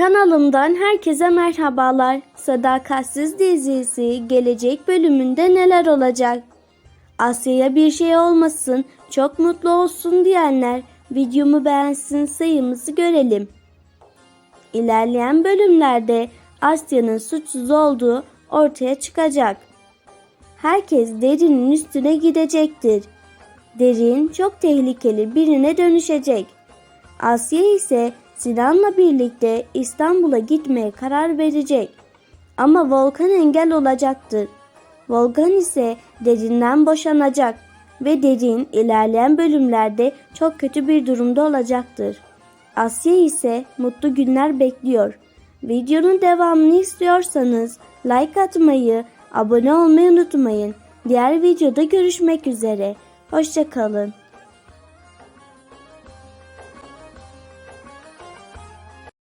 Kanalımdan herkese merhabalar. Sadakatsiz dizisi gelecek bölümünde neler olacak? Asya'ya bir şey olmasın, çok mutlu olsun diyenler videomu beğensin sayımızı görelim. İlerleyen bölümlerde Asya'nın suçsuz olduğu ortaya çıkacak. Herkes derinin üstüne gidecektir. Derin çok tehlikeli birine dönüşecek. Asya ise Sinan'la birlikte İstanbul'a gitmeye karar verecek. Ama Volkan engel olacaktır. Volkan ise Derin'den boşanacak ve Derin ilerleyen bölümlerde çok kötü bir durumda olacaktır. Asya ise mutlu günler bekliyor. Videonun devamını istiyorsanız like atmayı, abone olmayı unutmayın. Diğer videoda görüşmek üzere. Hoşçakalın.